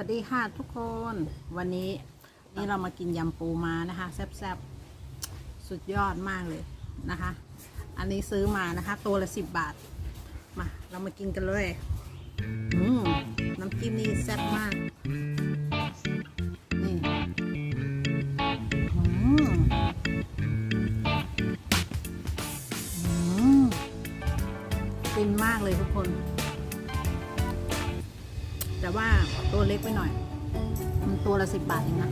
วัสดีค่ะทุกคนวันนี้นี่เรามากินยำปูมานะคะแซ่บๆ สุดยอดมากเลยนะคะ อันนี้ซื้อมานะคะ ตัวละสิบบาท มา เรามากินกันเลยอืมน้ำจิ้มนี่แซ่บมากนี่อืมอืมฟินมากเลยทุกคน แต่ว่าตัวเล็กไปหน่อย มันตัวละสิบบาทเองนะ